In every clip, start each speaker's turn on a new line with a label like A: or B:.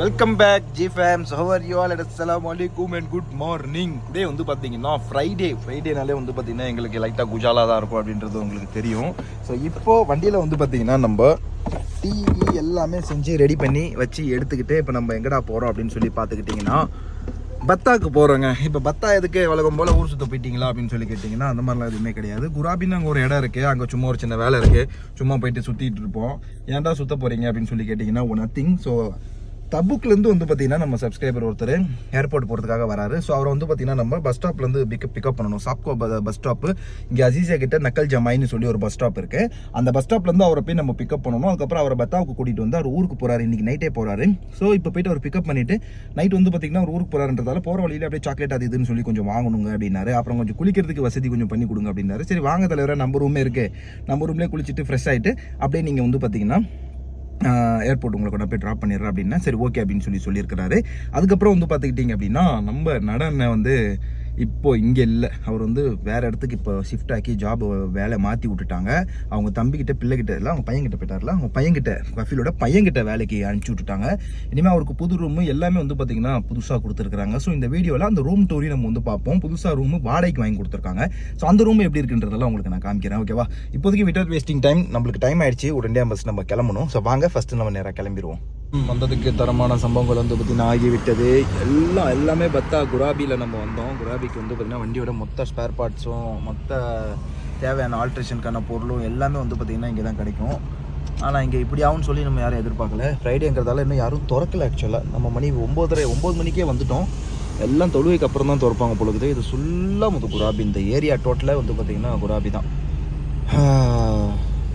A: Welcome back G fams how are you all அஸ்லாம் அலைக்கும் and good morning டே வந்து பார்த்தீங்கன்னா ஃப்ரைடே ஃப்ரைடேனாலே வந்து பார்த்தீங்கன்னா எங்களுக்கு லைட்டாக குஜாலாக தான் இருக்கும் அப்படின்றது உங்களுக்கு தெரியும். ஸோ இப்போது வண்டியில் வந்து பார்த்தீங்கன்னா நம்ம டிவி எல்லாமே செஞ்சு ரெடி பண்ணி வச்சு எடுத்துக்கிட்டு இப்போ நம்ம எங்கடா போகிறோம் அப்படின்னு சொல்லி பார்த்துக்கிட்டிங்கன்னா பத்தாக்கு போகிறோங்க இப்போ பத்தா எதுக்கு வழக்கம் போல் ஊர் சுற்ற போயிட்டீங்களா அப்படின்னு சொல்லி கேட்டிங்கன்னா அந்த மாதிரிலாம் எதுவுமே கிடையாது. குராபின்னு அங்கே ஒரு இடம் இருக்குது அங்கே சும்மா ஒரு சின்ன வேலை இருக்குது சும்மா போயிட்டு சுற்றிட்டு இருப்போம். ஏன்டா சுற்ற போகிறீங்க அப்படின்னு சொல்லி கேட்டிங்கன்னா நத்திங் ஸோ தபுக்லேருந்து வந்து பார்த்தீங்கன்னா நம்ம சப்ஸ்கிரைபர் ஒருத்தர் ஏர்போர்ட் போகிறதுக்காக வராரு. ஸோ அவரை வந்து பார்த்தீங்கன்னா நம்ம பஸ் ஸ்டாப்லேருந்து பிக்கப் பிக்கப் பண்ணணும். சாப்கோ பஸ் ஸ்டாப்பு இங்கே அசீசியா கிட்ட நக்கல் ஜமாயின்னு சொல்லி ஒரு பஸ் ஸ்டாப் இருக்குது அந்த பஸ் ஸ்டாப்லேருந்து அவரை போய் நம்ம பிக்கப் பண்ணணும். அதுக்கப்புறம் அவரை பத்தாவுக்கு கூட்டிகிட்டு வந்து அவர் ஊருக்கு போகிறாரு இன்றைக்கி நைட்டே போகிறாரு ஸோ இப்போ போயிட்டு அவர் பிக்கப் பண்ணிவிட்டு நைட் வந்து பார்த்தீங்கன்னா அவர் ஊருக்கு போகிறாருன்றதால போகிற வழியில் அப்படியே சாக்லேட் அது இதுன்னு சொல்லி கொஞ்சம் வாங்கணுங்க அப்படின்னாரு. அப்புறம் கொஞ்சம் குளிக்கிறதுக்கு வசதி கொஞ்சம் பண்ணி கொடுங்க அப்படின்னாரு. சரி வாங்க தலைவரை நம்ம ரூமே இருக்குது நம்ம ரூம்லேயே குளிச்சுட்டு ஃப்ரெஷ் ஆகிட்டு அப்படியே நீங்கள் வந்து பார்த்தீங்கன்னா ஏர்போர்ட் உங்களை கொண்டு போய் ட்ராப் பண்ணிடுறேன் அப்படின்னா சரி ஓகே அப்படின்னு சொல்லி சொல்லியிருக்கிறாரு. அதுக்கப்புறம் வந்து பார்த்துக்கிட்டிங்க அப்படின்னா நம்ம நடனை வந்து இப்போது இங்கே இல்லை. அவர் வந்து வேறு இடத்துக்கு இப்போ ஷிஃப்ட் ஆக்கி ஜாப் வேலை மாற்றி விட்டுட்டாங்க. அவங்க தம்பிக்கிட்ட பிள்ளைகிட்ட இல்லை அவங்க பையன்கிட்ட போயிட்டார்ல. அவங்க பையன்கிட்ட கஃபிலோட பையன்கிட்ட வேலைக்கு அனுப்பிச்சி விட்டுட்டாங்க. இனிமேல் அவருக்கு புது ரூமு எல்லாமே வந்து பார்த்தீங்கன்னா புதுசாக கொடுத்துருக்காங்க ஸோ இந்த வீடியோவில் அந்த ரூம் டோரி நம்ம வந்து பார்ப்போம். புதுசாக ரூம் வாடகைக்கு வாங்கி கொடுத்துருக்காங்க. ஸோ அந்த ரூம் எப்படி இருக்குன்றதெல்லாம் உங்களுக்கு நான் காமிக்கிறேன். ஓகேவா இப்போதைக்கு விட்டர் வேஸ்டிங் டைம் நம்மளுக்கு டைம் ஆயிடுச்சு. உடனே பஸ் நம்ம கிளம்பணும். ஸோ வாங்க ஃபஸ்ட்டு நம்ம நேராக கிளம்பிடுவோம். வந்ததுக்கு தரமான சம்பவங்கள் வந்து பார்த்தீங்கன்னா ஆகிவிட்டது. எல்லாம் எல்லாமே பத்தா குராபியில் நம்ம வந்தோம். குராபிக்கு வந்து பார்த்தீங்கன்னா வண்டியோட மொத்த ஸ்பேர் பார்ட்ஸும் மொத்த தேவையான ஆல்ட்ரேஷனுக்கான பொருளும் எல்லாமே வந்து பார்த்திங்கன்னா இங்கே தான் கிடைக்கும். ஆனால் இங்கே இப்படி ஆகும்னு சொல்லி நம்ம யாரும் எதிர்பார்க்கல. ஃப்ரைடேங்கிறதால இன்னும் யாரும் திறக்கல ஆக்சுவலாக நம்ம மணி ஒம்போதரை ஒம்பது மணிக்கே வந்துட்டோம். எல்லாம் தொழுவைக்கு அப்புறம் தான் திறப்பாங்க பொழுது இது ஃபுல்லாக வந்து குராபி. இந்த ஏரியா டோட்டலாக வந்து பார்த்தீங்கன்னா குராபி தான்.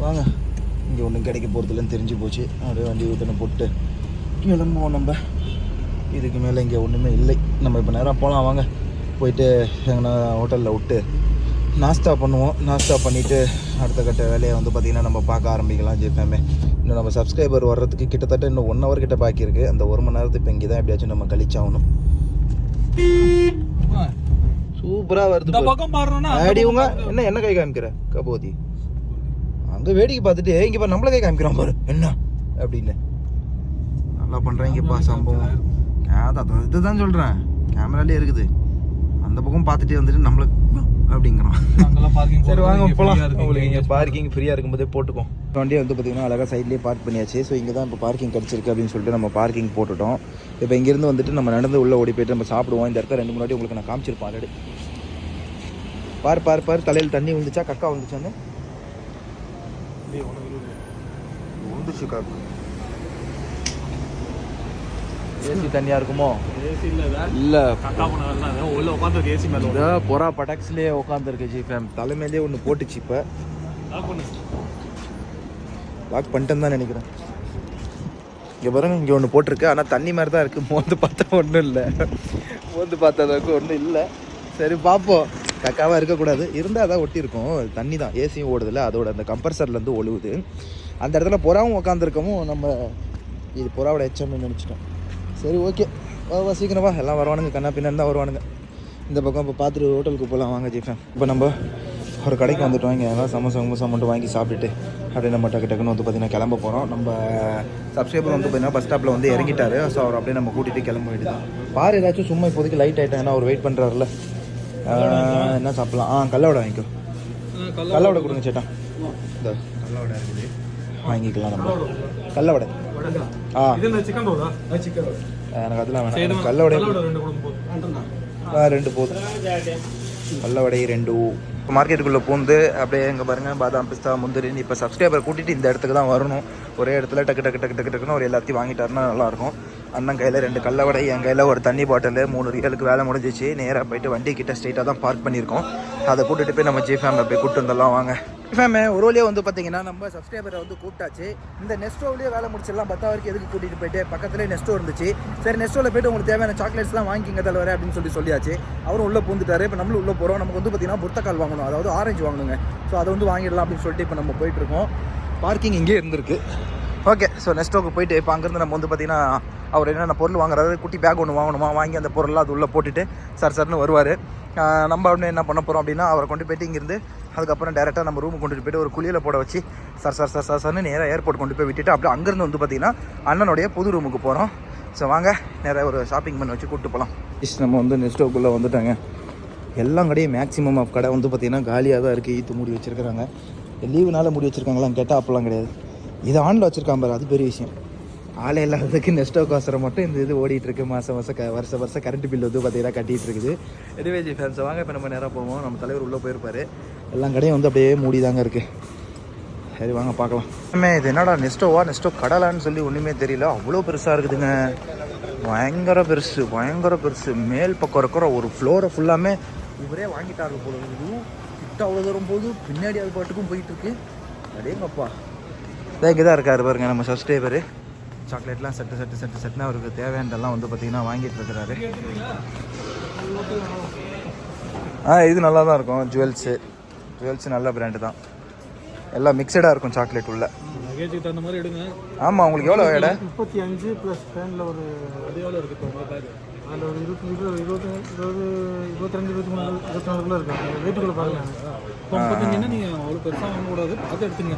A: வாங்க. இங்கே ஒன்றும் கிடைக்க போகிறதுலன்னு தெரிஞ்சு போச்சு. அப்படியே வண்டி ஊத்தனை போட்டு கிளம்புவோம் நம்ம. இதுக்கு மேலே இங்கே ஒன்றுமே இல்லை. நம்ம இப்போ நேராக போகலாம் வாங்க. போயிட்டு எங்கன்னா ஹோட்டலில் விட்டு நாஸ்தா பண்ணுவோம். நாஸ்தா பண்ணிவிட்டு அடுத்த கட்ட வேலையை வந்து பார்த்திங்கன்னா நம்ம பார்க்க ஆரம்பிக்கலாம் ஜிஃபேமே இன்னும் நம்ம சப்ஸ்கிரைபர் வர்றதுக்கு கிட்டத்தட்ட இன்னும் ஒன் ஹவர் கிட்ட பாக்கி இருக்குது அந்த ஒரு மணி நேரத்துக்கு இப்போ இங்கே தான் எப்படியாச்சும் நம்ம கழிச்சாகணும். சூப்பராக வருது ஆடி உங்க என்ன என்ன கை காமிக்கிற? கபோதி. அங்க வேடிக்கை பார்த்துட்டு இங்க பாரு நம்மள கை காமிக்கிறான் பாரு. என்ன? அப்படின்னு. நல்லா பண்றாங்கப்பா சம்பவம். அதான் இதுதான் சொல்றேன். கேமராலே இருக்குது. அந்த பக்கம் பார்த்துட்டே வந்துட்டு நம்மள அப்படிங்கிறான். சரி வாங்க போகலாம் உங்களுக்கு இங்கே பார்க்கிங் ஃப்ரீயாக இருக்கும்போதே போட்டுக்கோம் வண்டியை வந்து பார்த்தீங்கன்னா அழகாக சைட்லேயே பார்க் பண்ணியாச்சு. ஸோ இங்கே தான் இப்போ பார்க்கிங் கிடச்சிருக்கு அப்படின்னு சொல்லிட்டு நம்ம பார்க்கிங் போட்டுட்டோம். இப்போ இங்கேருந்து வந்துட்டு நம்ம நடந்து உள்ளே ஓடி போயிட்டு நம்ம சாப்பிடுவோம். இந்த இடத்துல ரெண்டு முன்னாடி உங்களுக்கு நான் காமிச்சிருப்பேன். ஆல்ரெடி. பார் பார் பார். தலையில் தண்ணி வந்துச்சா கக்கா வந்துச்சான்னு. வந்துச்சு காக்கு ஏசி தண்ணியாக இருக்குமோ?
B: ஏசி இல்ல உள்ள உட்காந்து ஏசி மேல.
A: பொறா பட்டாக்ஸ்லேயே உட்காந்துருக்கு ஜி ஃபேம் தலைமையிலே ஒன்று போட்டுச்சு இப்போ.
B: லாக் பண்ணு.
A: லாக் பண்ணிட்டேன்னு தான் நினைக்கிறேன். இங்கே பாருங்க இங்கே ஒன்று போட்டிருக்கு. ஆனால் தண்ணி மாதிரி தான் இருக்குது மோந்து பார்த்தா ஒன்றும் இல்லை. மோந்து பார்த்த அளவுக்கு ஒன்றும் இல்லை. சரி பார்ப்போம் கக்காவாக இருக்கக்கூடாது. இருந்தால் அதான் ஒட்டியிருக்கும். தண்ணி தான் ஏசியும் ஓடுதில்ல அதோட அந்த கம்ப்ரஸர்லேருந்து ஒழுகுது. அந்த இடத்துல புறாவும் உட்காந்துருக்கவும் நம்ம இது புறாவோட எச்சம்னு நினச்சிட்டோம். சரி ஓகே வா வா எல்லாம் வருவானுங்க. கண்ணா பின்னாடி தான் வருவானுங்க. இந்த பக்கம் இப்போ பார்த்துட்டு ஹோட்டலுக்கு போகலாம் வாங்க ஜிஃபேன் இப்போ நம்ம ஒரு கடைக்கு வந்துட்டோம் இங்கே எல்லாம் சமோசா சமோசா மட்டும் வாங்கி சாப்பிட்டுட்டு அப்படியே நம்ம டக்கு டக்குன்னு வந்து பார்த்தீங்கன்னா கிளம்ப போகிறோம் நம்ம சப்ஸ்கிரைபர் வந்து பார்த்தீங்கன்னா பஸ் ஸ்டாப்பில் வந்து இறங்கிட்டாரு. ஸோ அவர் அப்படியே நம்ம கூட்டிகிட்டு கிளம்ப வேண்டியதான் பாரு ஏதாச்சும் சும்மா இப்போதைக்கு லைட் ஆகிட்டேன் ஏன்னா அவர் வெயிட் பண்ணுறாருல என்ன சாப்பிடலாம்? ஆ கல்லவடை வாங்கிக்கோ. கல்லவடை கொடுங்க சேட்டா. இந்த கல்லவடை இருக்குது. வாங்கிக்கலாம் நம்ம. கல்லவடை ஆ. எனக்கு அதெல்லாம் வேணாம். கல்லவடை
B: ரெண்டு போதும்.
A: ஆ, ரெண்டு இப்போ மார்க்கெட்டுக்குள்ளே பூந்து அப்படியே எங்கே பாருங்கள் பாதாம் பிஸ்தா முந்திரின்னு இப்போ சப்ஸ்கிரைபர் கூட்டிகிட்டு இந்த இடத்துக்கு தான் வரணும். ஒரே இடத்துல டக்கு டக்கு டக்கு டக்கு டக்குன்னு ஒரு எல்லாத்தையும் வாங்கிட்டாருன்னா நல்லாயிருக்கும். அண்ணன் கையில் ரெண்டு கல்லவடை என் கையில் ஒரு தண்ணி பாட்டில் மூணு ரியலுக்கு வேலை முடிஞ்சிச்சு. நேராக போயிட்டு வண்டி கிட்ட ஸ்ட்ரெயிட்டாக தான் பார்க் பண்ணியிருக்கோம். அதை கூட்டிகிட்டு போய் நம்ம ஜி ஃபேமில் போய் கூப்பிட்டு வந்துடலாம். வாங்க. ஃபேமே ஒரு வழியாக வந்து பார்த்தீங்கன்னா நம்ம சப்ஸ்கிரைபரை வந்து கூப்பிட்டாச்சு. இந்த நெஸ்டோவிலேயே வேலை முடிச்சிடலாம். பத்தா வரைக்கும் எதுக்கு கூட்டிகிட்டு போயிட்டு? பக்கத்துலேயே நெஸ்டோ இருந்துச்சு. சரி நெஸ்டோவில் போயிட்டு உங்களுக்கு தேவையான சாக்லேட்ஸ்லாம் வாங்கிங்க தலைவர் அப்படின்னு சொல்லி சொல்லியாச்சு. அவரும் உள்ளே பூந்துட்டாரு. இப்போ நம்மளும் உள்ளே போகிறோம் நமக்கு வந்து பார்த்தீங்கன்னா புர்த்தக்கால் வாங்கணும். அதாவது ஆரஞ்சு வாங்கணுங்க. ஸோ அதை வந்து வாங்கிடலாம் அப்படின்னு சொல்லிட்டு இப்போ நம்ம போயிட்டுருக்கோம் பார்க்கிங் இங்கே இருந்திருக்கு. ஓகே ஸோ நெஸ்டோக்கு போயிட்டு இப்போ அங்கேருந்து நம்ம வந்து பார்த்தீங்கன்னா அவர் என்னென்ன பொருள் வாங்குறாரு குட்டி பேக் ஒன்று வாங்கணுமா? வாங்கி அந்த பொருள்லாம் அது உள்ளே போட்டுட்டு சார் சார்னு வருவார். நம்ம அப்படின்னு என்ன பண்ண போகிறோம் அப்படின்னா அவரை கொண்டு போயிட்டு இங்கேருந்து அதுக்கப்புறம் டேரெக்டாக நம்ம ரூமுக்கு கொண்டுட்டு போயிட்டு ஒரு குளியில் போட வச்சு சார் சார் சார் சார் சார்னு நேராக ஏர்போர்ட் கொண்டு போய் விட்டுட்டு அப்படியே அங்கேருந்து வந்து பார்த்தீங்கன்னா அண்ணனுடைய புது ரூமுக்கு போகிறோம் ஸோ வாங்க நேராக ஒரு ஷாப்பிங் பண்ண வச்சு கூப்பிட்டு போகலாம் நம்ம வந்து நெஸ்டோக்குள்ளே வந்துட்டாங்க. எல்லா கடையும் மேக்ஸிமம் ஆஃப் கடை வந்து பார்த்திங்கன்னா காலியாக தான் இருக்குது ஈத்து மூடி வச்சுருக்கிறாங்க. லீவுனால மூடி வச்சுருக்காங்களான்னு கேட்டால் அப்போல்லாம் கிடையாது. இது ஆனில் வச்சுருக்கான் பாரு அது பெரிய விஷயம். ஆளே இல்லாததுக்கு நெஸ்டோக்கோசரம் மட்டும் இந்த இது ஓடிட்டுருக்கு மாதம் மாதம் க வருஷ வருஷம் கரண்ட் பில் வந்து பார்த்தீங்கன்னா கட்டிகிட்டு இருக்குது. எடிவேஜி ஃபேன்ஸ் வாங்க இப்போ நம்ம நேராக போவோம். நம்ம தலைவர் உள்ளே போயிருப்பார். எல்லா கடையும் வந்து அப்படியே மூடி தாங்க இருக்குது சரி வாங்க பார்க்கலாம். அம்மே இது என்னடா நெஸ்டோவா நெஸ்டோ கடலான்னு சொல்லி ஒன்றுமே தெரியல. அவ்வளோ பெருசாக இருக்குதுங்க. பயங்கர பெருசு பயங்கர பெருசு. மேல் பக்கம் இருக்கிற ஒரு ஃப்ளோரை ஃபுல்லாமே இவரே வாங்கிட்டாரு போல இருக்குது. கிட்ட அவ்வளோ தூரம் போது பின்னாடி அது பாட்டுக்கும் போயிட்டுருக்கு அடேங்கப்பா. இதான் இங்கே தான் இருக்காரு பாருங்க நம்ம சப்ஸ்கிரைபரு சாக்லேட்லாம் செட்டு செட்டு செட்டு செட்டுனா அவருக்கு தேவையானதெல்லாம் வந்து பார்த்தீங்கன்னா வாங்கிட்டு இருக்கிறாரு. ஆ இது நல்லா தான் இருக்கும். ஜுவல்ஸு ஜுவல்ஸ் நல்ல பிராண்டு தான். எல்லாம் மிக்சடாக இருக்கும் சாக்லேட் உள்ள.
B: தகுந்த மாதிரி எடுங்க.
A: ஆமாம் உங்களுக்கு எவ்வளோ எடை
B: முப்பத்தி அஞ்சு ப்ளஸ் ஃபேனில் ஒரு அது எவ்வளோ இருக்குது இப்போ உங்கள் பேக் அதில் ஒரு இருபத்தி இருபது இருபத்தி இருபது இருபத்திரெண்டு இருபத்தி மூணு இருபத்தி நாலுக்குள்ளே இருக்கும் வெயிட்டுக்குள்ளே பார்க்கலாம். இப்போ முப்பத்தஞ்சுன்னா நீங்கள் அவ்வளோ பெருசாக வாங்கக்கூடாது. பார்த்து எடுத்துங்க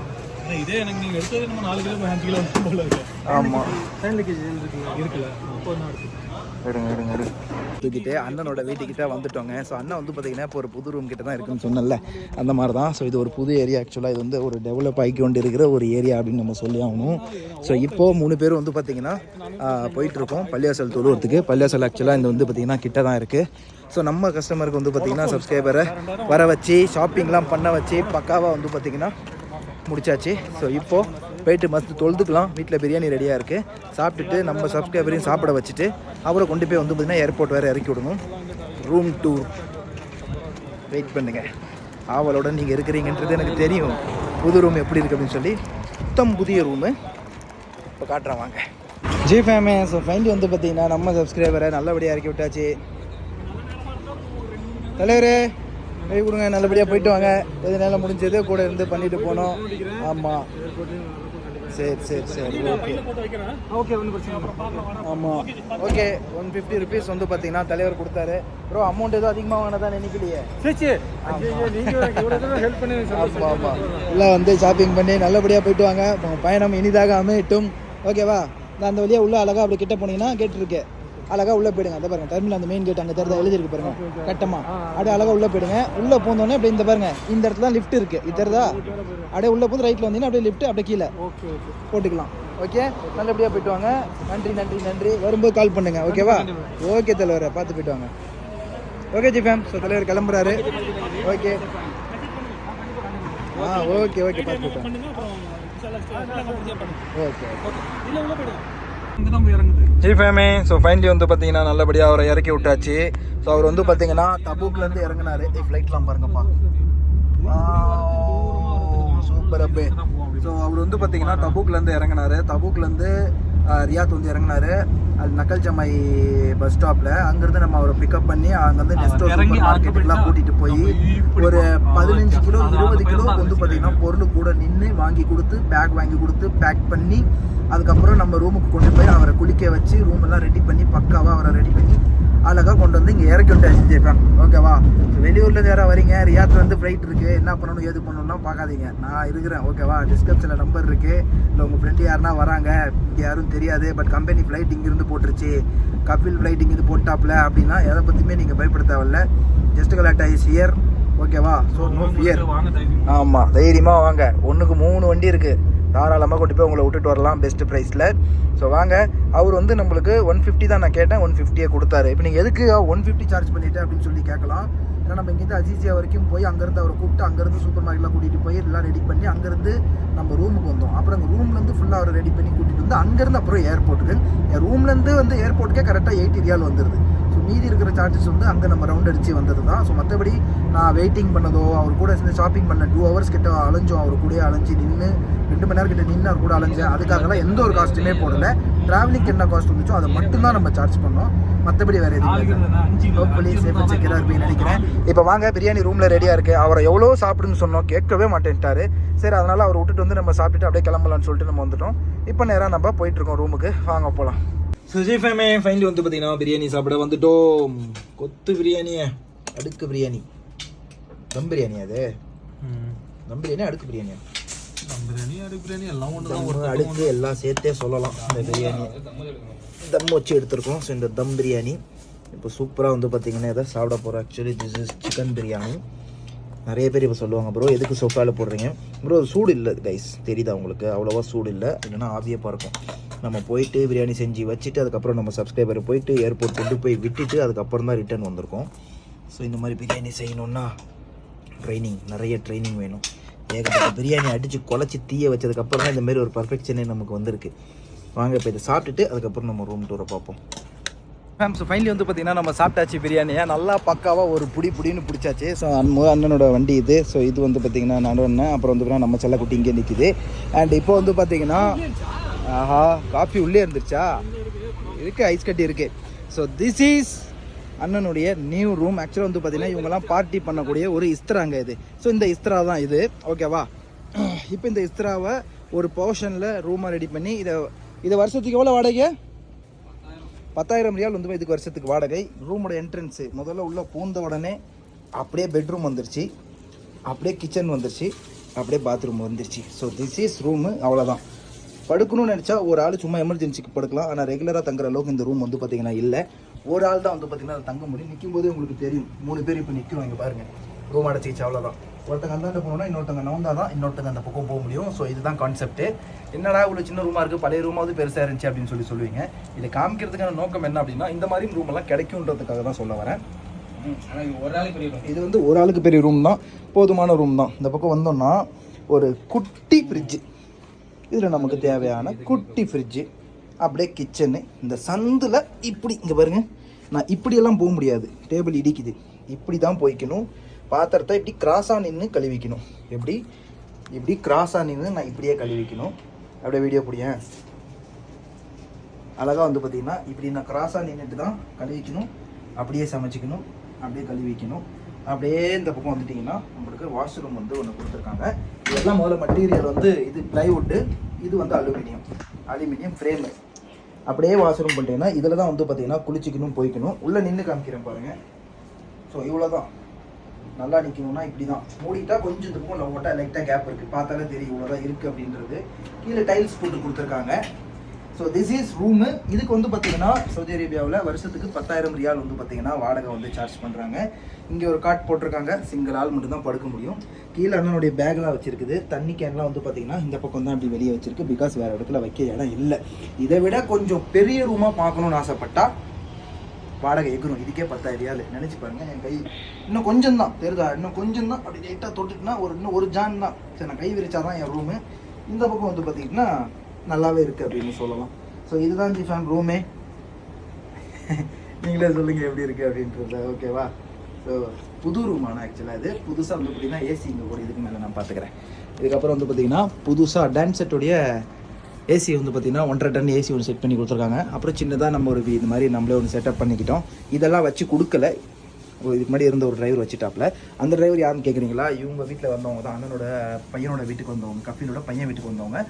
B: இதே எனக்கு நீங்கள் எடுத்தது நம்ம நாலு கிலோ அஞ்சு கிலோ போல இருக்கு.
A: ஆமாம்
B: இருக்குல்ல அப்போ
A: எடுங்க எடுங்க எடுங்க. தூக்கிட்டு அண்ணனோட வீட்டுக்கிட்ட வந்துட்டோங்க. ஸோ அண்ணன் வந்து பார்த்தீங்கன்னா இப்போ ஒரு புது ரூம் கிட்ட தான் இருக்குன்னு சொன்னல அந்த மாதிரி தான் ஸோ இது ஒரு புது ஏரியா ஆக்சுவலாக இது வந்து ஒரு டெவலப் ஆகி கொண்டு இருக்கிற ஒரு ஏரியா அப்படின்னு நம்ம சொல்லி ஆகணும். ஸோ இப்போது மூணு பேரும் வந்து பார்த்தீங்கன்னா போயிட்டுருக்கோம். பள்ளியாசல் தொழுவத்துக்கு பள்ளியாசல் ஆக்சுவலாக இந்த வந்து பார்த்தீங்கன்னா கிட்ட தான் இருக்குது ஸோ நம்ம கஸ்டமருக்கு வந்து பார்த்தீங்கன்னா சப்ஸ்கிரைபரை வர வச்சு ஷாப்பிங்லாம் பண்ண வச்சு பக்காவாக வந்து பார்த்தீங்கன்னா முடிச்சாச்சு. ஸோ இப்போது போயிட்டு மஸ்து தொழுதுக்கலாம். வீட்டில் பிரியாணி ரெடியாக இருக்குது சாப்பிட்டுட்டு நம்ம சப்ஸ்கிரைபரையும் சாப்பிட வச்சுட்டு அவரை கொண்டு போய் வந்து பார்த்திங்கன்னா ஏர்போர்ட் வேறு இறக்கி விடணும். ரூம் டூர் வெயிட் பண்ணுங்கள் ஆவலோட நீங்கள் இருக்கிறீங்கன்றது எனக்கு தெரியும். புது ரூம் எப்படி இருக்குது அப்படின்னு சொல்லி. சுத்தம் புதிய ரூமு இப்போ காட்டுறேன் வாங்க. ஜி ஃபேமே ஸோ ஃபைனலி வந்து பார்த்தீங்கன்னா நம்ம சப்ஸ்கிரைபரை நல்லபடியாக இறக்கி விட்டாச்சு. தலைவரே. கை கொடுங்க நல்லபடியாக போயிட்டு வாங்க. எதுனால முடிஞ்சது கூட இருந்து பண்ணிட்டு போனோம். ஆமாம் சரி சரி சரி. ஓகே.
B: ஓகே ஒன்றும் பிரச்சனை இல்லை.
A: ஆமாம் ஓகே ஒன் ஃபிஃப்டி ருபீஸ் வந்து பார்த்தீங்கன்னா தலைவர் கொடுத்தாரு. ப்ரோ அமௌண்ட் எதுவும் அதிகமாக வாங்கினதான் நினைக்கலையே. ஆமாம் ஆமாம் எல்லாம் வந்து ஷாப்பிங் பண்ணி நல்லபடியாக போயிட்டு வாங்க. உங்கள் பயணம் இனிதாக அமையட்டும். ஓகேவா? நான் அந்த வழியாக உள்ள அழகாக அப்படி கிட்ட போனீங்கன்னா கேட் இருக்கு அழகாக உள்ளே போயிடுங்க. அதை பாருங்க டெர்மினல் அந்த மெயின் கேட் அங்கே தெரிஞ்சா எழுதிருக்கு பாருங்க. கட்டமா. அப்படியே அழகாக உள்ளே போயிடுங்க. உள்ளே போந்தோடனே அப்படி இந்த பாருங்க இந்த இடத்துல தான் லிஃப்ட் இருக்கு. இது தெரியுதா அப்படியே உள்ளே போது ரைட்டில் வந்தீங்கன்னா அப்படியே லிஃப்ட் அப்படியே கீழே
B: ஓகே ஓகே
A: போட்டுக்கலாம். ஓகே நல்லபடியாக போயிட்டு வாங்க. நன்றி நன்றி நன்றி. வரும்போது கால் பண்ணுங்க ஓகேவா ஓகே தலைவரை பார்த்து போயிட்டு வாங்க. ஓகே ஜி ஃபேம் ஸோ தலைவர் கிளம்புறாரு. ஓகே ஆ ஓகே ஓகே பார்த்து போயிட்டு வாங்க. ஓகே
B: இல்லை
A: ஜி ஃபேமே ஸோ ஃபைனலி வந்து பார்த்தீங்கன்னா நல்லபடியாக அவரை இறக்கி விட்டாச்சு. ஸோ அவர் வந்து பார்த்தீங்கன்னா தபூக்லேருந்து இறங்குனாரு. ஃப்ளைட்லாம் பாருங்கப்பா. சூப்பர் அப்பே ஸோ அவர் வந்து பார்த்தீங்கன்னா தபூக்லேருந்து இறங்குனாரு. தபூக்லேருந்து ரியாத் வந்து இறங்குனாரு. அது நக்கல் ஜமாய் பஸ் ஸ்டாப்பில் அங்கேருந்து நம்ம அவரை பிக்கப் பண்ணி அங்கேருந்து நெஸ்டோ சூப்பர் மார்க்கெட்டுக்குலாம் கூட்டிகிட்டு போய் ஒரு பதினஞ்சு கிலோ இருபது கிலோ வந்து பார்த்தீங்கன்னா பொருள் கூட நின்று வாங்கி கொடுத்து பேக் வாங்கி கொடுத்து பேக் பண்ணி அதுக்கப்புறம் நம்ம ரூமுக்கு கொண்டு போய் அவரை குளிக்க வச்சு ரூம் எல்லாம் ரெடி பண்ணி பக்காவாக அவரை ரெடி பண்ணி அழகாக கொண்டு வந்து இங்கே இறக்கி விட்டாச்சு ஜெய்ஃபேம் ஓகேவா வெளியூர்லேருந்து யாராவது வரீங்க? ரியாத் வந்து ஃப்ளைட் இருக்குது என்ன பண்ணணும் ஏது பண்ணணும்லாம் பார்க்காதீங்க. நான் இருக்கிறேன். ஓகேவா டிஸ்கிரிப்ஷனில் நம்பர் இருக்குது இல்லை உங்கள் ஃப்ரெண்டு யாருனா வராங்க. இங்கே யாரும் தெரியாது. பட் கம்பெனி ஃப்ளைட் இங்கேருந்து போட்டுருச்சு. கபில் ஃப்ளைட் இங்கிருந்து போட்டாப்ல அப்படின்னா எதை பற்றியுமே நீங்கள் பயப்பட தேவையில்ல. ஜஸ்ட் கலெக்ட் ஐஸ் இயர் ஓகேவா ஸோ நோ ஃபியர் ஆமாம் தைரியமாக வாங்க ஒன்றுக்கு மூணு வண்டி இருக்குது தாராளமாக கொண்டு போய் உங்களை விட்டுட்டு வரலாம் பெஸ்ட் ப்ரைஸில் ஸோ வாங்க. அவர் வந்து நம்மளுக்கு ஒன் ஃபிஃப்டி தான் நான் கேட்டேன். ஒன் ஃபிஃப்டியே கொடுத்தாரு. இப்போ நீங்கள் எதுக்கு ஒன் ஃபிஃப்டி சார்ஜ் பண்ணிவிட்டு அப்படின்னு சொல்லி கேட்கலாம். ஏன்னா நம்ம இங்கேருந்து அஜிசியா வரைக்கும் போய் அங்கேருந்து அவரை கூப்பிட்டு அங்கேருந்து சூப்பர் மார்க்கெட்டில் கூட்டிகிட்டு போய் எல்லாம் ரெடி பண்ணி அங்கேருந்து நம்ம ரூமுக்கு வந்தோம். அப்புறம் அங்கே ரூம்லேருந்து ஃபுல்லாக அவரை ரெடி பண்ணி கூட்டிகிட்டு வந்து அங்கேருந்து அப்புறம் ஏர்போர்ட்டுக்கு என் ரூம்லேருந்து வந்து ஏர்போர்ட்டுக்கே கரெக்டாக எயிட்டி ரியால் வந்துடுது மீதி இருக்கிற சார்ஜஸ் வந்து அங்கே நம்ம ரவுண்ட் அடிச்சு வந்தது தான் ஸோ மற்றபடி நான் வெயிட்டிங் பண்ணதோ அவர் கூட சேர்ந்து ஷாப்பிங் பண்ண டூ ஹவர்ஸ் கிட்ட அலைஞ்சோம். அவர் கூடயே அலைஞ்சு நின்று ரெண்டு மணி நேரம் கிட்ட நின்று அவர் கூட அலைஞ்சேன் அதுக்காகலாம் எந்த ஒரு காஸ்ட்டுமே போடல. டிராவலிங்க்கு என்ன காஸ்ட் வந்துச்சோ அதை மட்டும்தான் நம்ம சார்ஜ் பண்ணோம். மற்றபடி வேறு எதுவும் ஹோப்ஃபுல்லி சேஃப் அண்ட் செக்யூராக இருப்பீங்கன்னு நினைக்கிறேன். இப்போ வாங்க பிரியாணி ரூமில் ரெடியாக இருக்குது அவரை எவ்வளோ சாப்பிடுன்னு சொன்னோம் கேட்கவே மாட்டேன்ட்டாரு. சரி அதனால் அவர் விட்டுட்டு வந்து நம்ம சாப்பிட்டுட்டு அப்படியே கிளம்பலாம்னு சொல்லிட்டு நம்ம வந்துட்டோம். இப்போ நேராக நம்ம போயிட்டுருக்கோம் ரூமுக்கு வாங்க போகலாம் சுஜி ஃபேமே ஃபைனலி வந்து பார்த்தீங்கன்னா பிரியாணி சாப்பிட வந்துட்டோம். கொத்து பிரியாணியே அடுக்கு பிரியாணி. தம் பிரியாணி அது? தம் பிரியாணி அடுக்கு பிரியாணியா?
B: தம் பிரியாணி அடி பிரியாணி எல்லாம் ஒன்று தான்
A: அடுக்கு எல்லாம் சேர்த்தே சொல்லலாம். இந்த பிரியாணி. தம் வச்சு எடுத்திருக்கோம். ஸோ இந்த தம் பிரியாணி இப்போ சூப்பராக வந்து பார்த்தீங்கன்னா எதை சாப்பிட போகிறோம் actually this is chicken biryani. நிறைய பேர் இப்போ சொல்லுவாங்க ப்ரோ எதுக்கு சொக்கால போடுறீங்க? ப்ரோ சூடு இல்லை கைஸ் தெரியுதா உங்களுக்கு? அவ்வளோவா சூடு இல்லை. இல்லைன்னா ஆவியாக பறக்கும். நம்ம போயிட்டு பிரியாணி செஞ்சு வச்சுட்டு அதுக்கப்புறம் நம்ம சப்ஸ்கிரைபர் போயிட்டு ஏர்போர்ட் கொண்டு போய் விட்டுட்டு அதுக்கப்புறம் தான் ரிட்டர்ன் வந்திருக்கோம். ஸோ இந்த மாதிரி பிரியாணி செய்யணுன்னா ட்ரைனிங் நிறைய ட்ரைனிங் வேணும். ஏகப்பட்ட பிரியாணி அடித்து குழச்சி தீய வச்சதுக்கப்புறம் தான் இந்த மாதிரி ஒரு பர்ஃபெக்ஷனே நமக்கு வந்திருக்கு. வாங்க இப்போ இதை சாப்பிட்டுட்டு அதுக்கப்புறம் நம்ம ரூம் டூரை பார்ப்போம். மேம் ஸோ ஃபைனலி வந்து பார்த்தீங்கன்னா நம்ம சாப்பிட்டாச்சு பிரியாணியை. நல்லா பக்காவாக ஒரு புடி புடின்னு பிடிச்சாச்சு. ஸோ அன்பு அண்ணனோட வண்டி இது. ஸோ இது வந்து பார்த்தீங்கன்னா நடுவண்ணன் அப்புறம் வந்து பார்த்தீங்கன்னா நம்ம செல்லக்குட்டி இங்கே நிற்கிது அண்ட் இப்போ வந்து பார்த்தீங்கன்னா ஆஹா காஃபி உள்ளே இருந்துருச்சா? இருக்கு ஐஸ் கட்டி இருக்கு. ஸோ திஸ் இஸ் அண்ணனுடைய நியூ ரூம் ஆக்சுவலாக வந்து பார்த்தீங்கன்னா இவங்கெல்லாம் பார்ட்டி பண்ணக்கூடிய ஒரு இஸ்திராங்க இது. ஸோ இந்த இஸ்திரா தான் இது. ஓகேவா இப்போ இந்த இஸ்திராவை ஒரு போர்ஷனில் ரூமாக ரெடி பண்ணி இதை இதை வருஷத்துக்கு எவ்வளோ வாடகை? பத்தாயிரம் ரியால் வந்து இதுக்கு வருஷத்துக்கு வாடகை. ரூமோட என்ட்ரன்ஸு முதல்ல உள்ளே பூந்த உடனே அப்படியே பெட்ரூம் வந்துருச்சு. அப்படியே கிச்சன் வந்துருச்சு. அப்படியே பாத்ரூம் வந்துருச்சு. ஸோ திஸ் இஸ் ரூமு அவ்வளோதான் படுக்கணும்னு நினச்சா ஒரு ஆள் சும்மா எமர்ஜென்சிக்கு படுக்கலாம். ஆனால் ரெகுலராக தங்குற அளவுக்கு இந்த ரூம் வந்து பார்த்தீங்கன்னா இல்லை. ஒரு ஆள் தான் வந்து பார்த்தீங்கன்னா தங்க முடியும். நிற்கும் போதே உங்களுக்கு தெரியும். மூணு பேர் இப்போ நிற்கிறோம் இங்கே பாருங்கள் ரூம் அடைச்சிச்சு அவ்வளோதான் ஒருத்தங்க அந்தாண்ட போகணும்னா இன்னொருத்தங்க நவுந்தா தான் இன்னொருத்தங்க அந்த பக்கம் போக முடியும். ஸோ இதுதான் கான்செப்ட் என்னடா இவ்வளோ சின்ன ரூமாக இருக்குது பழைய ரூமாவது பெருசாக இருந்துச்சு அப்படின்னு சொல்லி சொல்லுவீங்க. இதை காமிக்கிறதுக்கான நோக்கம் என்ன அப்படின்னா இந்த மாதிரி ரூம் எல்லாம் கிடைக்குன்றதுக்காக தான் சொல்ல வரேன்.
B: ஆனால் ஒரு நாளைக்கு பெரிய
A: இது வந்து ஒரு ஆளுக்கு பெரிய ரூம் தான். போதுமான ரூம் தான். இந்த பக்கம் வந்தோம்னா ஒரு குட்டி ஃப்ரிட்ஜு இதில் நமக்கு தேவையான குட்டி ஃப்ரிட்ஜு அப்படியே கிச்சனு இந்த சந்தில் இப்படி இங்கே பாருங்க நான் இப்படியெல்லாம் போக முடியாது. டேபிள் இடிக்குது. இப்படி தான் போய்க்கணும். பாத்திரத்தை இப்படி கிராஸாக நின்று கழுவிக்கணும். எப்படி? இப்படி கிராஸாக நின்று நான் இப்படியே கழுவிக்கணும். அப்படியே வீடியோ பிடியேன் அழகாக வந்து பார்த்திங்கன்னா இப்படி நான் கிராஸாக நின்றுட்டு தான் கழுவிக்கணும். அப்படியே சமைச்சிக்கணும். அப்படியே கழுவிக்கணும். அப்படியே இந்த பக்கம் வந்துட்டிங்கன்னா நம்மளுக்கு வாஷ்ரூம் வந்து ஒன்று கொடுத்துருக்காங்க. இதெல்லாம் முதல்ல மெட்டீரியல் வந்து இது ப்ளைவுட்டு இது வந்து அலுமினியம் அலுமினியம் ஃப்ரேமு அப்படியே வாஷ்ரூம் பண்ணிட்டீங்கன்னா இதில் தான் வந்து பார்த்தீங்கன்னா குளிச்சிக்கணும் போய்க்கணும். உள்ளே நின்று காமிக்கிறேன் பாருங்கள் ஸோ இவ்வளோ தான் நல்லா நிற்கணும்னா இப்படி தான் மூடிட்டா கொஞ்சம் இந்த பக்கம் ஓட்டா லைட்டாக கேப் இருக்குது பார்த்தாலே தெரியும் இவ்வளோ தான் இருக்குது அப்படின்றது. கீழே டைல்ஸ் போட்டு கொடுத்துருக்காங்க. ஸோ திஸ் இஸ் ரூமு இதுக்கு வந்து பார்த்தீங்கன்னா சவுதி அரேபியாவில் வருஷத்துக்கு பத்தாயிரம் ரியால் வந்து பார்த்தீங்கன்னா வாடகை வந்து சார்ஜ் பண்ணுறாங்க இங்கே ஒரு காட் போட்டிருக்காங்க. சிங்கிள் ஆள் மட்டும் தான் படுக்க முடியும். கீழே அண்ணனுடைய பேக்லாம் வச்சிருக்குது. தண்ணி கேன்லாம் வந்து பார்த்தீங்கன்னா இந்த பக்கம் தான் அப்படி வெளியே வச்சிருக்கு. பிகாஸ் வேறு இடத்துல வைக்க இடம் இல்லை. இதை விட கொஞ்சம் பெரிய ரூமாக பார்க்கணுன்னு ஆசைப்பட்டா வாடகை எகுரும் இதுக்கே பத்தாயிரம் ரியால். நினச்சி பாருங்கள் என் கை இன்னும் கொஞ்சம் தான் தெரியுதா? இன்னும் கொஞ்சம் தான் அப்படி லைட்டாக தொட்டுட்டுனா ஒரு இன்னும் ஒரு ஜான் தான். சரி நான் கை விரிச்சாதான் என் ரூமு இந்த பக்கம் வந்து பார்த்தீங்கன்னா நல்லாவே இருக்குது அப்படின்னு சொல்லலாம். ஸோ இதுதான் ஜி ஃபேன் ரூமே நீங்களே சொல்லுங்கள் எப்படி இருக்குது அப்படின்றத ஓகேவா ஸோ புது ரூம் ஆனால் ஆக்சுவலாக இது. புதுசாக வந்து பார்த்தீங்கன்னா ஏசி இங்கே கூட இதுக்கு மேலே நான் பார்த்துக்கிறேன். இதுக்கப்புறம் வந்து பார்த்தீங்கன்னா புதுசாக டான்ஸ் செட்டுடைய ஏசி வந்து பார்த்தீங்கன்னா ஒன்றரை டன் ஏசி ஒன்று செட் பண்ணி கொடுத்துருக்காங்க. அப்புறம் சின்னதாக நம்ம ஒரு வி- இந்த மாதிரி நம்மளே ஒன்று செட்டப் பண்ணிக்கிட்டோம். இதெல்லாம் வச்சு கொடுக்கல. இதுக்கு முன்னாடி இருந்த ஒரு டிரைவர் வச்சுட்டாப்ல. அந்த டிரைவர் யாருன்னு கேட்குறீங்களா இவங்க வீட்டில் வந்தவங்க தான். அண்ணனோட பையனோட வீட்டுக்கு வந்தவங்க கஃபீலோட பையன் வீட்டுக்கு வந்தவங்க.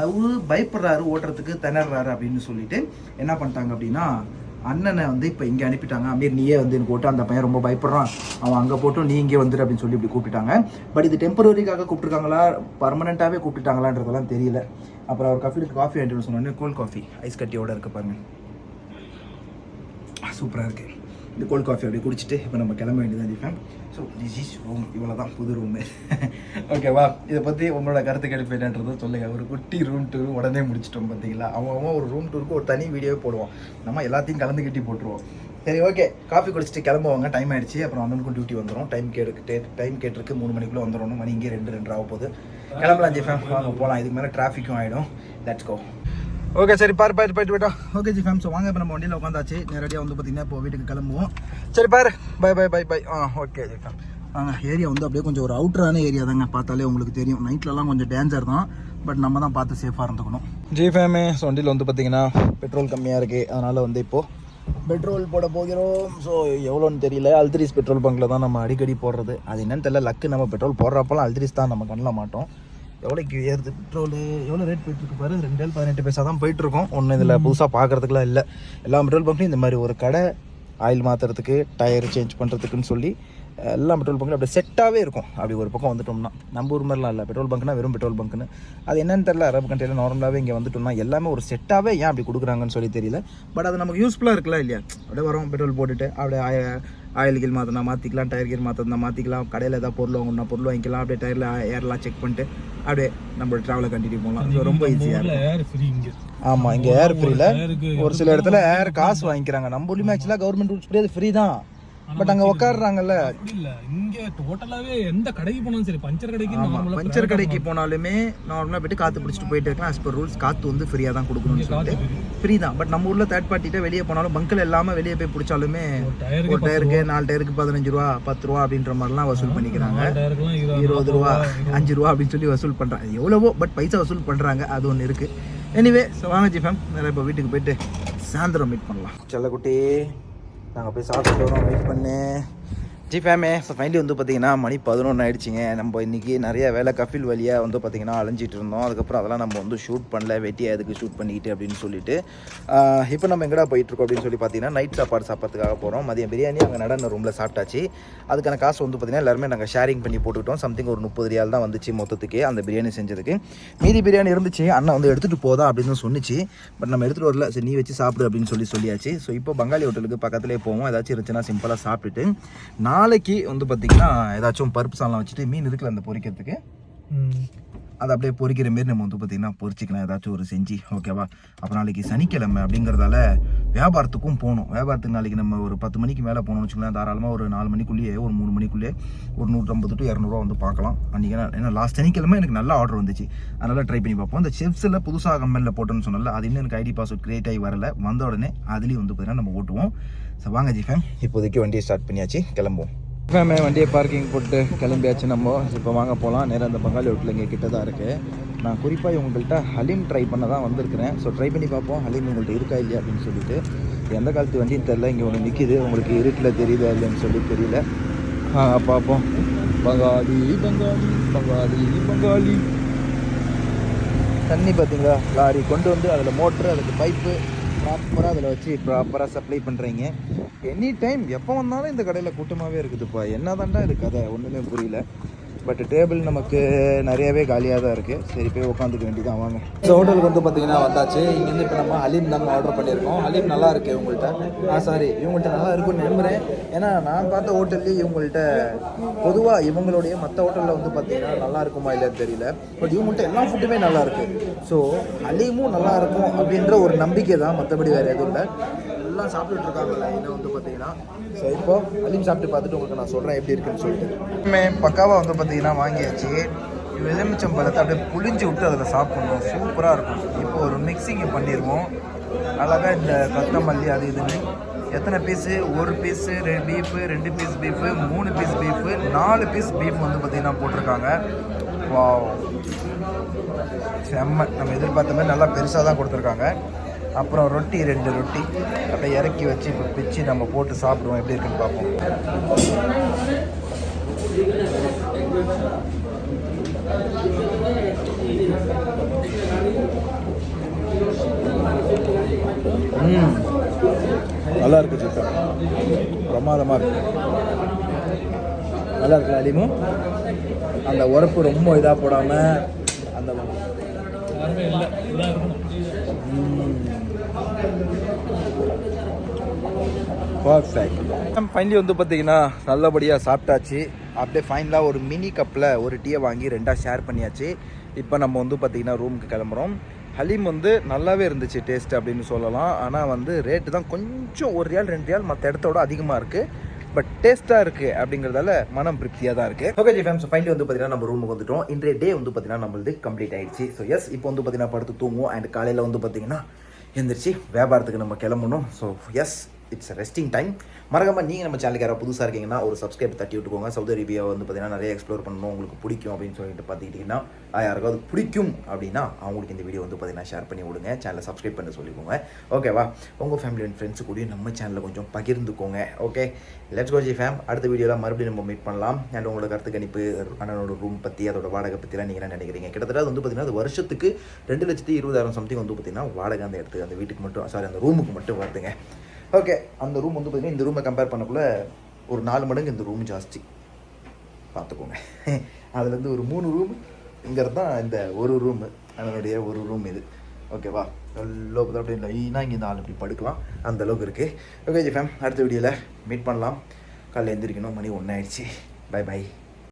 A: அவரு பயப்படுறாரு ஓட்டுறதுக்கு திணறாரு அப்படின்னு சொல்லிட்டு என்ன பண்ணிட்டாங்க அப்படின்னா அண்ணனை வந்து இப்போ இங்கே அனுப்பிட்டாங்க. அமீர் நீயே வந்து எனக்கு ஓட்டு. அந்த பையன் ரொம்ப பயப்படுறான். அவன் அங்கே போட்டும் நீ இங்கே வந்துடு அப்படின்னு சொல்லி இப்படி கூப்பிட்டாங்க பட் இது டெம்பரரிக்காக கூப்பிட்டுருக்காங்களா? பர்மனெண்ட்டாகவே கூப்பிட்டுட்டாங்களான்றதெல்லாம் தெரியல. அப்புறம் அவர் கஃபீலுக்கு காஃபி ஆகிட்டு சொன்னோன்னே கோல்ட் காஃபி ஐஸ் கட்டியோட இருக்கு பாருங்க. சூப்பராக இருக்குது இந்த கோல்ட் காஃபி அப்படியே குடிச்சிட்டு இப்போ நம்ம கிளம்ப வேண்டியதான் G fam so this is room இவ்வளோ தான் புது ரூமு ஓகேவா இதை பற்றி உங்களோட கருத்து கேள்வி என்னன்றதை சொல்லுங்கள் ஒரு குட்டி ரூம் டூர் உடனே முடிச்சிட்டோம் பார்த்தீங்களா அவன் அவன் ஒரு ரூம் டூருக்கு ஒரு தனி வீடியோவே போடுவான். நம்ம எல்லாத்தையும் கலந்து கட்டி போட்டுருவோம். சரி ஓகே காஃபி குடிச்சிட்டு கிளம்புவாங்க. டைம் ஆயிடுச்சு. அப்புறம் அண்ணனுக்கும் டியூட்டி வந்துடும் டைம் கேட்டு டைம் கேட்டிருக்கு. மூணு மணிக்குள்ளே வந்துடணும். மணி இங்கே ரெண்டு ரெண்டு ஆக போகுது. கிளம்பலாம் ஜிஃபேம் வாங்க போகலாம் இதுக்கு மேலே டிராஃபிக்கும் ஆகிடும் லெட்ஸ் கோ ஓகே சரி பாரு பாரு போயிட்டு போயிட்டோம் ஓகே ஜி ஃபேம் ஸோ வாங்க இப்போ நம்ம வண்டியில் உட்காந்தாச்சு. நேரடியாக வந்து பார்த்தீங்கன்னா இப்போ வீட்டுக்கு கிளம்புவோம். சரி பாரு. பை பை பை பை ஆ ஓகே ஜி ஃபேம் வாங்க ஏரியா வந்து அப்படியே கொஞ்சம் ஒரு அவுட்டரான ஏரியா தாங்க. பார்த்தாலே உங்களுக்கு தெரியும். நைட்லலாம் கொஞ்சம் டேஞ்சர் தான். பட் நம்ம தான் பார்த்து சேஃபாக இருந்துக்கணும். ஜி ஃபேமே ஸோ வண்டியில் வந்து பார்த்தீங்கன்னா பெட்ரோல் கம்மியாக இருக்குது அதனால் வந்து இப்போது பெட்ரோல் போட போகிறோம். ஸோ எவ்வளோன்னு தெரியல. அல்த்ரிஸ் பெட்ரோல் பங்க்கில் தான் நம்ம அடிக்கடி போடுறது. அது என்னன்னு தெரியல. லக்கு நம்ம பெட்ரோல் போடுறப்பெல்லாம் அல்த்ரிஸ் தான் நம்ம கண்ணில் மாட்டோம். எவ்வளோக்கு ஏறுது? பெட்ரோல் எவ்வளோ ரேட் போயிட்டுருக்கு பாரு? ரெண்டு ஏழு பதினெட்டு பைசா தான் போயிட்டுருக்கோம். ஒன்றும் இதில் புதுசாக பார்க்குறதுக்குலாம் இல்லை. எல்லா பெட்ரோல் பங்க்லையும் இந்த மாதிரி ஒரு கடை ஆயில் மாற்றுறதுக்கு டயர் சேஞ்ச் பண்ணுறதுக்குன்னு சொல்லி எல்லாம் பெட்ரோல் பங்க்கில் அப்படியே செட்டாகவே இருக்கும். அப்படி ஒரு பக்கம் வந்துட்டோம்னா. நம்ம ஊர் மாதிரிலாம் இல்லை. பெட்ரோல் பங்க்னா வெறும் பெட்ரோல் பங்க்னு அது என்னன்னு தெரியல. அரபு கண்ட்ரியில் நார்மலாகவே இங்கே வந்துட்டோம்னா எல்லாமே ஒரு செட்டாகவே ஏன் அப்படி கொடுக்குறாங்கன்னு சொல்லி தெரியல. பட் அது நமக்கு யூஸ்ஃபுல்லாக இருக்குல்ல இல்லையா? அப்படியே வரோம் பெட்ரோல் போட்டுட்டு அப்படியே ஆயில் கீழ் மாற்றினா மாற்றிக்கலாம் டயர் கீர் மாற்றினா மாற்றிக்கலாம் கடையில் ஏதாவது பொருள் வாங்கணும்னா பொருள் வாங்கிக்கலாம். அப்படியே டயரில் ஏர்லாம் செக் பண்ணிட்டு அப்படியே நம்ம ட்ராவலை கண்டினியூ பண்ணலாம் ஸோ ரொம்ப ஈஸியாக இருக்கும்.
B: ஏர்
A: ஆமாம் இங்கே ஏர்
B: ஃப்ரீயில்
A: ஒரு சில இடத்துல ஏர் காசு வாங்கிக்கிறாங்க. நம்ம ஊர்லேயுமே ஆக்சுவலாக கவர்மெண்ட் ரூல்ஸ் படி அது ஃப்ரீ தான். பட் அங்கே உட்காடுறாங்கல்ல
B: அப்படி இல்ல இங்க டோட்டலாவே எந்த கடைக்கு போனாலும் சரி பஞ்சர் கடைக்கு நார்மலா
A: பஞ்சர் கடைக்கு போனாலுமே நார்மலாக போயிட்டு காற்று பிடிச்சிட்டு போயிட்டு இருக்கலாம். As per ரூல்ஸ் காற்று வந்து ஃப்ரீயாக தான் கொடுக்கணும்னு சொல்லிட்டு. ஃப்ரீ தான். பட் நம்ம ஊரில் தேர்ட் பார்ட்டிட்ட வெளியே போனாலும் பங்கில் இல்லாமல் வெளியே போய் பிடிச்சாலுமே
B: ஒரு டயருக்கு
A: நாலு டயருக்கு பதினஞ்சு ரூபா பத்து ரூபா அப்படின்ற மாதிரிலாம் வசூல் பண்ணிக்கிறாங்க.
B: இருபது
A: ரூபா அஞ்சு ரூபா அப்படின்னு சொல்லி வசூல் பண்ணுறாங்க எவ்வளவோ பட் பைசா வசூல் பண்ணுறாங்க அது ஒன்று இருக்குது எனிவே வாங்க ஜிஃபேம் நிறைய இப்போ வீட்டுக்கு போயிட்டு சாயந்தரம் மீட் பண்ணலாம். செல்லக்குட்டி. நாங்கள் போய் சாப்பிட்டு வரோம். வெயிட் பண்ணு. ஜி ஃபேமே ஸோ ஃபைனலி வந்து பார்த்தீங்கன்னா மணி பதினொன்று ஆயிடுச்சிங்க. நம்ம இன்றைக்கி நிறைய வேலை கஃபில் வழியாக வந்து பார்த்தீங்கன்னா அலைஞ்சிட்டு இருந்தோம். அதுக்கப்புறம் அதெல்லாம் நம்ம வந்து ஷூட் பண்ணல. வெட்டியாக எதுக்கு ஷூட் பண்ணிக்கிட்டு அப்படின்னு சொல்லிட்டு இப்போ நம்ம எங்கடா போயிட்டுருக்கோம் அப்படின்னு சொல்லி பார்த்தீங்கன்னா நைட் சாப்பாடு சாப்பிட்றதுக்காக போகிறோம் மதியம் பிரியாணி அங்கே நடன ரூமில் சாப்பிட்டாச்சு. அதுக்கான காசு வந்து பார்த்தீங்கன்னா எல்லாருமே நாங்கள் ஷேரிங் பண்ணி போட்டுக்கிட்டோம். சம்திங் ஒரு முப்பது ரியால் தான் வந்துச்சு மொத்தத்துக்கு அந்த பிரியாணி செஞ்சதுக்கு. மீதி பிரியாணி இருந்துச்சு அண்ணன் வந்து எடுத்துகிட்டு போதா அப்படின்னு சொன்னிச்சு. பட் நம்ம எடுத்துகிட்டு வரல. சரி நீ வச்சு சாப்பிடு அப்படின்னு சொல்லி சொல்லியாச்சு. ஸோ இப்போ பங்காளி ஹோட்டலுக்கு பக்கத்துலேயே போவோம். ஏதாச்சும் இருந்துச்சுன்னா சிம்பிளாக சாப்பிட்டுட்டு நாளைக்கு வந்து பார்த்திங்கன்னா ஏதாச்சும் பருப்பு சாதம் வச்சுட்டு மீன் இருக்குல்ல அந்த பொரிக்கிறதுக்கு? அதை அப்படியே பொரிக்கிற மாரி நம்ம வந்து பார்த்திங்கன்னா பொறிச்சிக்கலாம் ஏதாச்சும் ஒரு செஞ்சு ஓகேவா? அப்புறம் நாளைக்கு சனிக்கிழமை அப்படிங்கிறதால வியாபாரத்துக்கும் போகணும். வியாபாரத்துக்கு நாளைக்கு நம்ம ஒரு பத்து மணிக்கு மேலே போகணும்னு வச்சுக்கலாம் தாராளமாக ஒரு நாலு மணிக்குள்ளேயே ஒரு மூணு மணிக்குள்ளேயே ஒரு நூற்றம்பது டு இரநூறுவா வந்து பார்க்கலாம். அன்றைக்கி ஏன்னா லாஸ்ட் சனிக்கிழமை எனக்கு நல்ல ஆர்டர் வந்துச்சு. அதனால் ட்ரை பண்ணி பார்ப்போம். அந்த செப்ஸில் புதுசாக கம்பெனியில் போட்டோன்னு சொன்னால அது இன்னும் எனக்கு ஐடி பாஸ்வேர்ட் கிரியேட் ஆகி வரல. வந்த உடனே அதுலேயும் வந்து பார்த்தீங்கன்னா நம்ம ஓட்டுவோம். ஸோ வாங்க ஜிஃபேம் இப்போதைக்கு வண்டியை ஸ்டார்ட் பண்ணியாச்சு. கிளம்புவோம். எப்பவுமே வண்டியை பார்க்கிங் போட்டு கிளம்பியாச்சு நம்ம. இப்போ வாங்க போகலாம் நேராக அந்த பங்காளி ஹோட்டல் இங்கே கிட்ட தான் இருக்குது நான் குறிப்பாக இவங்கள்ட்ட ஹலீம் ட்ரை பண்ண தான் வந்திருக்கிறேன். ஸோ ட்ரை பண்ணி பார்ப்போம். ஹலீம் உங்கள்கிட்ட இருக்கா இல்லையா அப்படின்னு சொல்லிட்டு. எந்த காலத்து வண்டின்னு தெரில இங்கே ஒன்று நிற்கிது உங்களுக்கு இருட்டில் தெரியுதா இல்லைன்னு சொல்லி தெரியல. பார்ப்போம். பங்காளி பங்காளி பங்காளி பங்காளி. தண்ணி பார்த்தீங்களா லாரி கொண்டு வந்து அதில் மோட்ரு அதுக்கு பைப்பு ப்ராப்பராக அதில் வச்சு ப்ராப்பராக சப்ளை பண்ணுறீங்க எனி டைம் எப்போ வந்தாலும் இந்த கடையில் கூட்டமாகவே இருக்குதுப்பா. என்ன தாண்டா இது கதை? ஒன்றுமே புரியல. பட் டேபிள் நமக்கு நிறையவே காலியாக தான் இருக்குது சரி போய் உட்காந்துக்க வேண்டியதான் வாங்க. ஸோ ஹோட்டலுக்கு வந்து பார்த்தீங்கன்னா வந்தாச்சு. இங்கேருந்து இப்போ நம்ம அலீம் தாங்க ஆர்டர் பண்ணியிருக்கோம். அலீம் நல்லா இருக்கு இவங்கள்ட்ட. ஆ சாரி இவங்கள்ட்ட நல்லா இருக்கும்னு நம்புகிறேன் ஏன்னா நான் பார்த்த ஹோட்டல்லே இவங்கள்ட்ட பொதுவாக இவங்களுடைய மற்ற ஹோட்டலில் வந்து பார்த்தீங்கன்னா நல்லா இருக்குமா இல்லைன்னு தெரியல. பட் இவங்கள்ட்ட எல்லா ஃபுட்டுமே நல்லா இருக்குது ஸோ அலீமும் நல்லா இருக்கும் அப்படின்ற ஒரு நம்பிக்கை தான் மற்றபடி வேறு எதுவும் இல்லை. எல்லாம் சாப்பிட்டுட்டு இருக்காங்கல்ல என்ன வந்து பார்த்தீங்கன்னா. ஸோ இப்போ அலிம் சாப்பிட்டு பார்த்துட்டு உங்களுக்கு நான் சொல்கிறேன் எப்படி இருக்குன்னு சொல்லிட்டு. பக்காவாக வந்து பார்த்தீங்கன்னா வாங்கியாச்சு. எலுமிச்சம் பழத்தை அப்படியே புளிஞ்சு விட்டு அதில் சாப்பிட்ணும். சூப்பராக இருக்கும். இப்போ ஒரு மிக்சிங் பண்ணிடுவோம் அழகாக இந்த கொத்தமல்லி அது இதுன்னு. எத்தனை பீஸு ஒரு பீஸு ரெண்டு பீஃபு ரெண்டு பீஸ் பீஃபு மூணு பீஸ் பீஃபு நாலு பீஸ் பீஃப் வந்து பார்த்திங்கன்னா போட்டிருக்காங்க. வாவ் செம்ம. நம்ம எதிர்பார்த்த மாதிரி நல்லா பெருசாக தான் கொடுத்துருக்காங்க. அப்புறம் ரொட்டி ரெண்டு ரொட்டி. அப்படியே இறக்கி வச்சு இப்போ பிச்சு நம்ம போட்டு சாப்பிடுவோம். எப்படி இருக்குன்னு பார்ப்போம். ம். நல்லா இருக்கு சிக்கன் பிரமாதமாக இருக்கு. நல்லா இருக்குல்ல அலிமும் அந்த உரப்பு ரொம்ப இதாக போடாமல் அந்த
B: இல்லை.
A: ஃபைனலி வந்து பார்த்தீங்கன்னா நல்லபடியாக சாப்பிட்டாச்சு. அப்படியே ஃபைனலாக ஒரு மினி கப்பில் ஒரு டீயை வாங்கி ரெண்டாக ஷேர் பண்ணியாச்சு. இப்போ நம்ம வந்து பார்த்தீங்கன்னா ரூமுக்கு கிளம்புறோம். ஹலீம் வந்து நல்லாவே இருந்துச்சு டேஸ்ட் அப்படின்னு சொல்லலாம். ஆனால் வந்து ரேட்டு தான் கொஞ்சம் ஒரு ரியால் ரெண்டு ரியால் மற்ற இடத்தோட அதிகமாக இருக்குது பட் டேஸ்ட்டாக இருக்குது அப்படிங்கிறதால மனம் திருப்தியாக தான் இருக்குது ஓகே ஜி ஃபேம்ஸ் ஃபைனலி வந்து பார்த்தீங்கன்னா நம்ம ரூமுக்கு வந்துட்டோம். இன்றைய டே வந்து பார்த்தீங்கன்னா நம்மளது கம்ப்ளீட் ஆயிடுச்சு. ஸோ எஸ் இப்போ வந்து பார்த்தீங்கன்னா படுத்து தூங்குவோம். அண்ட் காலையில் வந்து பார்த்தீங்கன்னா எந்திரிச்சு வியாபாரத்துக்கு நம்ம கிளம்பணும். So yes it's resting time மறக்காமல் நீங்கள் நம்ம சேனலுக்கு யாராவது புதுசாக இருக்கீங்கன்னா ஒரு சப்ஸ்கிரைப் தட்டி விட்டுக்கோங்க. சவுதி அரேபியா வந்து பார்த்தீங்கன்னா நிறைய எக்ஸ்ப்ளோர் பண்ணணும். உங்களுக்கு பிடிக்கும் அப்படின்னு சொல்லிட்டு பார்த்துக்கிட்டிங்கன்னா யாருக்காவது பிடிக்கும் அப்படின்னா அவங்களுக்கு இந்த வீடியோ வந்து பார்த்தீங்கன்னா ஷேர் பண்ணி விடுங்க. சேனலை சப்ஸ்கிரைப் பண்ண சொல்லிக்கோங்க. ஓகேவா உங்கள் ஃபேமிலி அண்ட் ஃப்ரெண்ட்ஸ் கூடயும் நம்ம சேனலில் கொஞ்சம் பகிர்ந்துக்கோங்க. ஓகே லெட்ஸ் கோஜி ஃபேம் அடுத்த வீடியோவில் மறுபடியும் நம்ம மீட் பண்ணலாம். அண்ட் உங்களோட கருத்து கணிப்பு அண்ணனோட ரூம் பற்றி அதோட வாடகை பற்றிலாம் நீங்கள் என்ன நினைக்கிறீங்க? கிட்டத்தட்ட வந்து பார்த்தீங்கன்னா அது வருஷத்துக்கு ரெண்டு லட்சத்தி இருபதாயிரம் சம்திங் வந்து பார்த்தீங்கன்னா வாடகை அந்த இடத்துக்கு அந்த வீட்டுக்கு மட்டும் சாரி அந்த ரூமுக்கு மட்டும் வருதுங்க. ஓகே அந்த ரூம் வந்து பார்த்தீங்கன்னா இந்த ரூமை கம்பேர் பண்ணக்குள்ள ஒரு நாலு மடங்கு இந்த ரூம் ஜாஸ்தி. பார்த்துக்கோங்க. அதுலேருந்து ஒரு மூணு ரூம் இங்கிறது தான் இந்த ஒரு ரூமு அதனுடைய ஒரு ரூம் இது. ஓகேவா எல்லோ பார்த்தா அப்படியே லைனாக இங்கே இந்த ஆள் இப்படி படுக்கலாம். அந்த அளவுக்கு இருக்குது ஓகே ஜி ஃபேம் அடுத்த வீடியோவில் மீட் பண்ணலாம். காலையில் எழுந்திரிக்கணும் மணி ஒன்றாயிடுச்சு பை பை